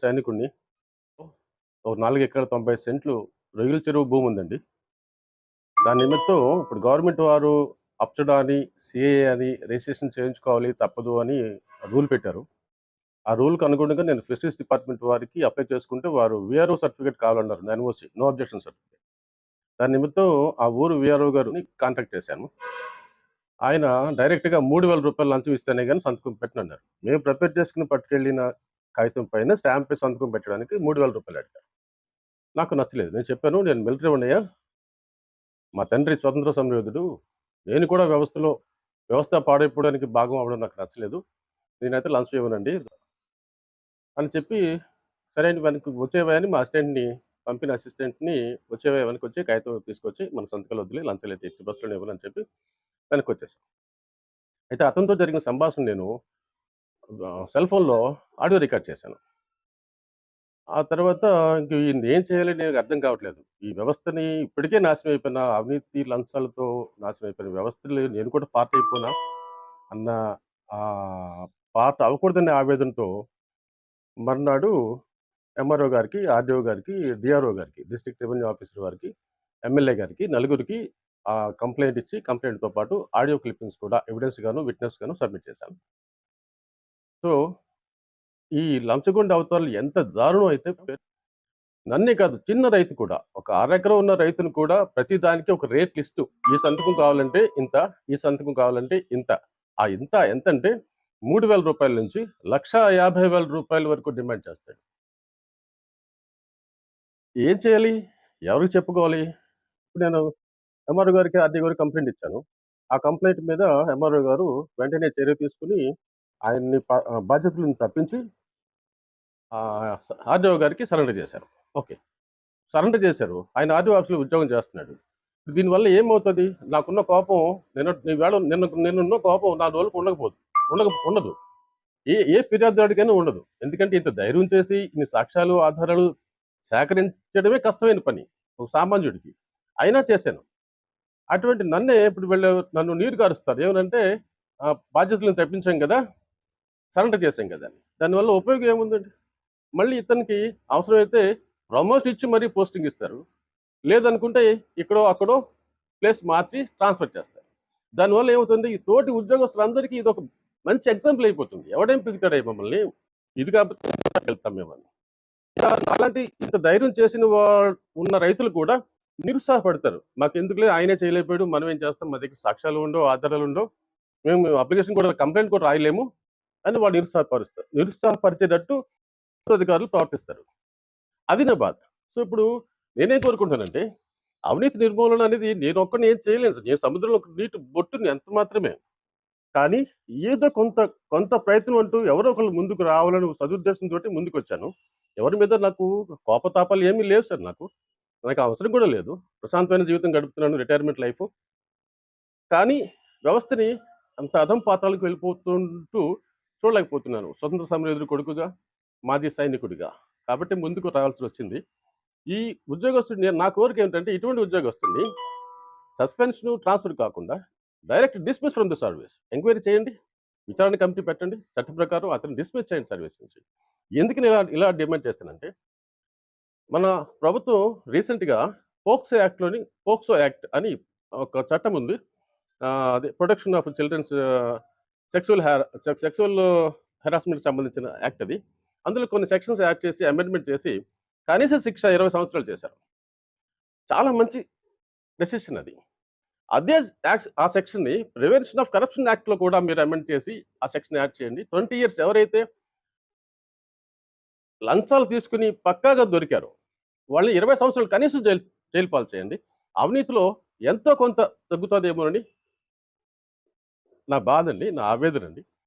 సైనికుడిని ఒక నాలుగు ఎకరాల తొంభై సెంట్లు రొయ్యల చెరువు భూమి ఉందండి దాని నిమిత్తం ఇప్పుడు గవర్నమెంట్ వారు అప్చడా అని సిఏ అని రిజిస్ట్రేషన్ చేయించుకోవాలి తప్పదు అని రూల్ పెట్టారు. ఆ రూల్కి అనుగుణంగా నేను ఫిషరీస్ డిపార్ట్మెంట్ వారికి అప్లై చేసుకుంటే వారు విఆర్ఓ సర్టిఫికేట్ కావాలన్నారు. NOC no objection certificate. దాని నిమిత్తం ఆ ఊరు విఆర్ఓ గారిని కాంటాక్ట్ చేశాను. ఆయన డైరెక్ట్గా మూడు వేల రూపాయలు లంచం ఇస్తేనే కానీ సంతకం పెట్టనన్నారు. మేము ప్రిపేర్ చేసుకుని పట్టుకెళ్ళిన కాగితం పైన స్టాంప్ సంతకం పెట్టడానికి మూడు వేల రూపాయలు అడిగారు. నాకు నచ్చలేదు. నేను చెప్పాను నేను మిలిటరీ ఉన్నాయా మా తండ్రి స్వతంత్ర సంయోధుడు. నేను కూడా వ్యవస్థలో వ్యవస్థ పాడైపోవడానికి భాగం అవ్వడం నాకు నచ్చలేదు. నేనైతే లంచ్ ఇవ్వనండి అని చెప్పి సరే అండి వెనక్కి వచ్చేవాయని మా అసిస్టెంట్ని పంపిన అసిస్టెంట్ని వచ్చేవే వెనక్కి వచ్చి కాగితం తీసుకొచ్చి మన సంతకాలు వదిలే లంచాలు అయితే ఎట్టి బస్సులో ఇవ్వనని చెప్పి వెనక్కి వచ్చేసాను అయితే అతనితో జరిగిన సంభాషణ నేను సెల్ ఫోన్లో ఆడియో రికార్డ్ చేశాను. ఆ తర్వాత ఇంక ఈయన ఏం చేయాలి నాకు అర్థం కావట్లేదు. ఈ వ్యవస్థని ఇప్పటికే నాశనం అయిపోయిన అవినీతి లంచాలతో నాశనం అయిపోయిన వ్యవస్థలు నేను కూడా పార్ట్ అయిపోయినా అన్న ఆ పార్ట్ అవ్వకూడదనే ఆవేదనతో మర్నాడు ఎంఆర్ఓ గారికి ఆర్డీఓ గారికి డిఆర్ఓ గారికి డిస్ట్రిక్ట్ రెవెన్యూ ఆఫీసర్ గారికి ఎమ్మెల్యే గారికి నలుగురికి ఆ కంప్లైంట్ ఇచ్చి కంప్లైంట్తో పాటు ఆడియో క్లిప్పింగ్స్ కూడా ఎవిడెన్స్ గాను విట్నెస్ గాను సబ్మిట్ చేశాను. సో ఈ లంచగొండ అవతారాలు ఎంత దారుణం అయితే నన్నే కాదు చిన్న రైతు కూడా. ఒక అరెకరం ఉన్న రైతును కూడా ప్రతి దానికి ఒక రేట్ లిస్టు. ఈ సంతకం కావాలంటే ఇంత ఈ సంతకం కావాలంటే ఇంత. ఆ ఇంత ఎంత అంటే మూడు వేల రూపాయల నుంచి లక్ష యాభై వేల రూపాయల వరకు డిమాండ్ చేస్తాడు. ఏం చేయాలి? ఎవరికి చెప్పుకోవాలి? ఇప్పుడు నేను ఎంఆర్ఓ గారికి ఆర్డీ గారికి కంప్లైంట్ ఇచ్చాను. ఆ కంప్లైంట్ మీద ఎంఆర్ఓ గారు వెంటనే చర్య తీసుకుని ఆయన్ని ప- బాధ్యతలను తప్పించి ఆర్డీఓ గారికి సరెండర్ చేశారు. ఓకే. సరెండర్ చేశారు. ఆయన ఆర్డీఓ ఆఫీస్లో ఉద్యోగం చేస్తున్నాడు. దీనివల్ల ఏమవుతుంది? నాకున్న కోపం నిన్న నీ వేళ నిన్న నిన్నున్న కోపం నా రోజులకు ఉండకపోదు ఉండక ఉండదు. ఏ ఏ ఫిర్యాదుదాడికైనా ఉండదు. ఎందుకంటే ఇంత ధైర్యం చేసి ఇన్ని సాక్ష్యాలు ఆధారాలు సేకరించడమే కష్టమైన పని ఒక సామాన్యుడికి. అయినా చేశాను. అటువంటి నన్నే ఇప్పుడు వెళ్ళే నన్ను నీరు కారుస్తారు. ఏమనంటే బాధ్యతలను తప్పించాం కదా సరెండర్ చేశాం కదా. అని దానివల్ల ఉపయోగం ఏముందండి? మళ్ళీ ఇతనికి అవసరమైతే ప్రమోషన్ ఇచ్చి మరీ పోస్టింగ్ ఇస్తారు. లేదనుకుంటే ఇక్కడో అక్కడో ప్లేస్ మార్చి ట్రాన్స్ఫర్ చేస్తారు. దానివల్ల ఏమవుతుంది? ఈ తోటి ఉద్యోగస్తులందరికీ ఇది ఒక మంచి ఎగ్జాంపుల్ అయిపోతుంది. ఎవడేం పిగుతాడే మమ్మల్ని ఇది కాబట్టి వెళ్తాం మేమని అలాంటి ఇంత ధైర్యం చేసిన వా- ఉన్న రైతులు కూడా నిరుత్సాహపడతారు. మాకు ఎందుకులే ఆయనే చేయలేకపోయాడు. మనం ఏం చేస్తాం? మా దగ్గర సాక్ష్యాలు ఉండవు ఆధారాలు ఉండవు. మేము అప్లికేషన్ కూడా కంప్లైంట్ కూడా రాయలేము. అని వాళ్ళు నిరుత్సాహపరుస్తారు నిరుత్సాహపరిచేటట్టు అధికారులు ప్రవర్తిస్తారు. అది నా బాధ సో ఇప్పుడు నేనేం కోరుకుంటానంటే అవినీతి నిర్మూలన అనేది నేను ఒక్కడిని ఏం చేయలేను సార్. నేను సముద్రంలో నీటి బొట్టుని ఎంత మాత్రమే. కానీ ఏదో కొంత కొంత ప్రయత్నం అంటూ ఎవరో ఒకరు ముందుకు రావాలని సదుద్దేశంతో ముందుకు వచ్చాను ఎవరి మీద నాకు కోపతాపాలు ఏమీ లేవు సార్ నాకు. నాకు అవసరం కూడా లేదు. ప్రశాంతమైన జీవితం గడుపుతున్నాను రిటైర్మెంట్ లైఫ్. కానీ వ్యవస్థని అంత అధం పాతాలకు వెళ్ళిపోతుంటూ చూడలేకపోతున్నాను స్వతంత్ర సమరయోధుడు కొడుకుగా మాజీ సైనికుడిగా. కాబట్టి ముందుకు రావాల్సి వచ్చింది ఈ ఉద్యోగస్తుడు నేను నా కోరిక ఏంటంటే ఇటువంటి ఉద్యోగస్తుడిని సస్పెన్షన్ ట్రాన్స్ఫర్ కాకుండా direct dismiss from the service. Enquiry చేయండి. విచారణ కమిటీ పెట్టండి. చట్ట ప్రకారం అతను డిస్మిస్ చేయండి సర్వీస్ నుంచి. ఎందుకు నేను ఇలా ఇలా డిమాండ్ చేస్తానంటే మన ప్రభుత్వం రీసెంట్గా పోక్సో యాక్ట్లోని పోక్సో యాక్ట్ అని ఒక చట్టం ఉంది అదే protection of childrens sexual sexual harassment సంబంధించిన యాక్ట్ అది. అందులో కొన్ని సెక్షన్స్ యాడ్ చేసి అమెండ్మెంట్ చేసి కనీస శిక్ష ఇరవై సంవత్సరాలు చేశారు. చాలా మంచి డెసిషన్ అది. అదే యాక్ట్ ఆ సెక్షన్ని ప్రివెన్షన్ ఆఫ్ కరప్షన్ యాక్ట్లో కూడా మీరు అమెండ్ చేసి ఆ సెక్షన్ యాడ్ చేయండి. ట్వంటీ ఇయర్స్ ఎవరైతే లంచాలు తీసుకుని పక్కాగా దొరికారో వాళ్ళని ఇరవై సంవత్సరాలు కనీసం జైలు జైలు పాలు చేయండి. అవినీతిలో ఎంతో కొంత తగ్గుతుందేమోనని నా బాధ అండి నా ఆవేదన అండి.